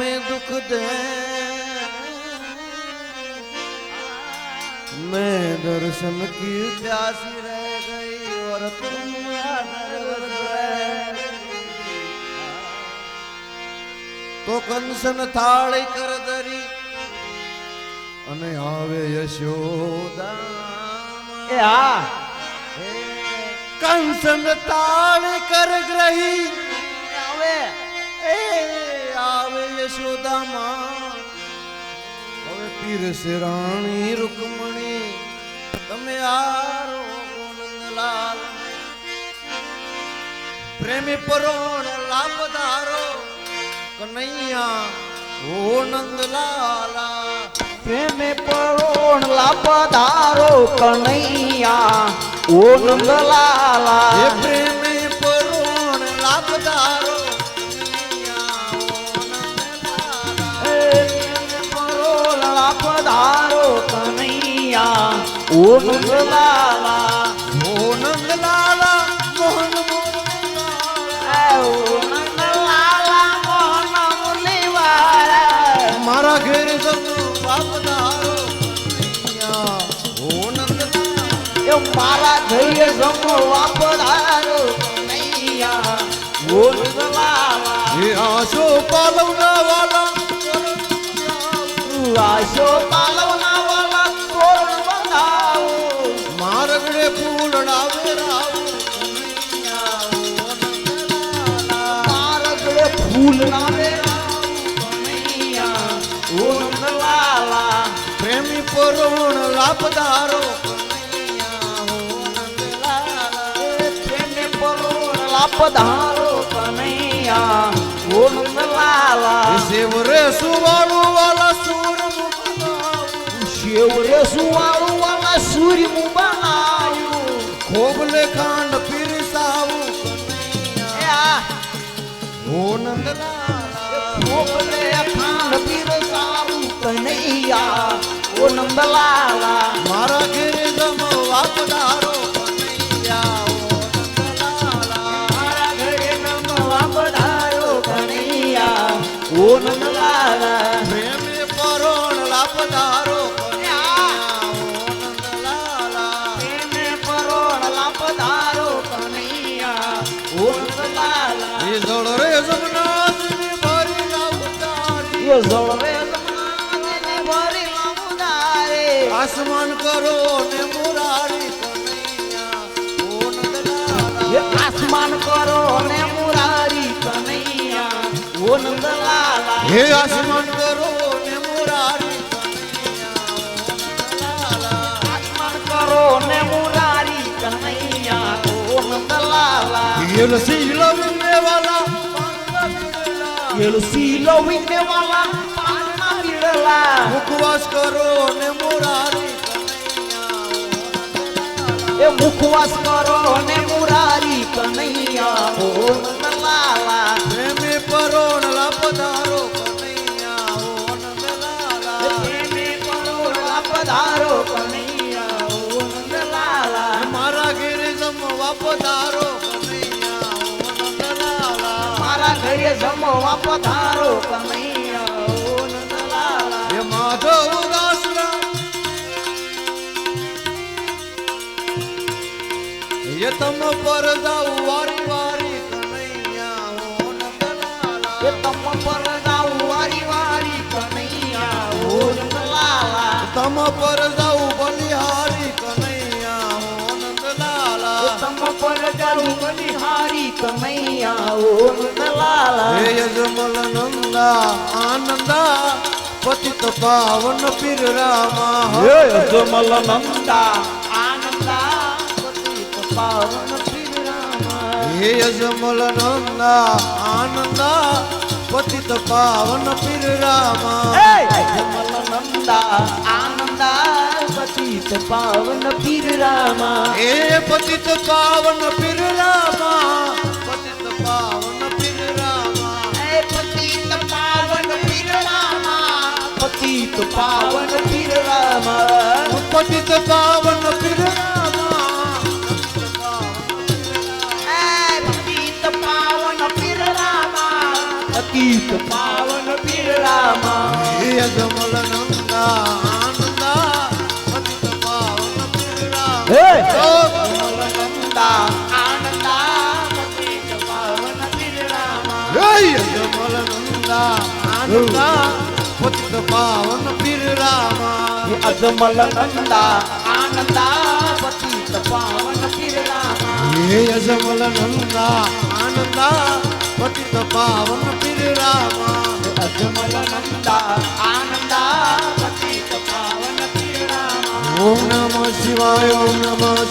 મેં દુઃખ દે મેં દર્શન કી પ્યાસી રહ ગઈ ઓર તુમ તો કંસન થાળી કર ધરી અને આવે યશોદા એ હા। કંસન તાળ કર ગ્રહી। આવે। એ આવે યશોદામાં. હવે પીરસે રાણી રૂકમણી, તમે આરો ગોનંદલાલ પ્રેમી પરોણ લાભ ધારો, કનૈયા ઓ નંદલાલા. પ્રેમે પરોણ લાપધારો કનૈયા ઓ નંદલાલા. પ્રેમી મારા ઘેર જમો બાપ ધારો. કનૈયા ઓ મારા ઘરે જમો વાપધારો નૈયા ઓ નંદલાલા એ આશો પાલવના પ્રેમી પરોણ લાભ ધારો કનૈયા ઓ નંદલાલા એ પ્રેમે પરોણ લાપધારો કનૈયા ઓ નંદલાલા શિવરે સુવાળું વાલા સુર મુકલાવું શેવરે સુવાળું વાલા સૂર્ય મુ નંદલાલા મારા ઘેરે ઓ નંદલાલા મારા ઘરે નમવા પધારો કનૈયા ઓ નંદલાલા ભરી લાવુદારે આસમાન કરો ને મુરારી આસમાન કરો ને મુરારી કનૈયા. ઓ નંદલાલા હે આસમાન કરો ને મુરારી કનૈયા. આસમાન કરો ને મુરારી કનૈયા. ઓ નંદલાલા તુલસી લવિને વાલા પાંગલા પીળા. એલસી લવિને વાલા પાના પીળલા મુખવાસ કરો ને મુરારી કનૈયા. એ મુખવાસ કરો ને મુરારી કનૈયા. ઓ નંદલાલા પ્રેમે પરોણ પધારો કનૈયા. ઓ નંદલાલા પ્રેમે પરોળા પધારો કનૈયા. ઓ નંદલાલા મારા ઘેરે જમવા પધારો જમવા પધારો હે માધવ દાસના એ તમ પર જાઉં વારી વારી કનૈયા એ તમ પર જાઉં વારી વારી કનૈયા તમ પર તમ પર જાઉં બલિહારી કનૈયા ઓ નંદલાલા હે યજમલ નંદા આનંદા પતિત પાવન પીર રામા. હે અજમલ નંદા આનંદા પતિત પાવન શ્રીરામા હે યજમલ નંદા આનંદા પતિત પાવન પીર રામા. અજમલ નંદા આનંદા પતિત પાવન પીર રામા. હે પતિત પાવન પીર રામા. પતિત પાવન પીર રામા. એ પતિત પાવન પીર રામા. પતિત પાવન પીર રામા. પતિત પાવન પીર રામા. પતિત પાવન પીર રામા. પતિત પાવન પીર યજમલ નંદા આનંદા પતિત પાવન પીરરામ અજમલ નંદા. આનંદા પતિત પાવન પીરરામા. હે અજમલ નંદા. આનંદા પતિત પાવન પીરરામ અજમલ નંદા. આનંદા પતિત પાવન પીરરામા. ઓમ નમઃ શિવાય ઓમ નમઃ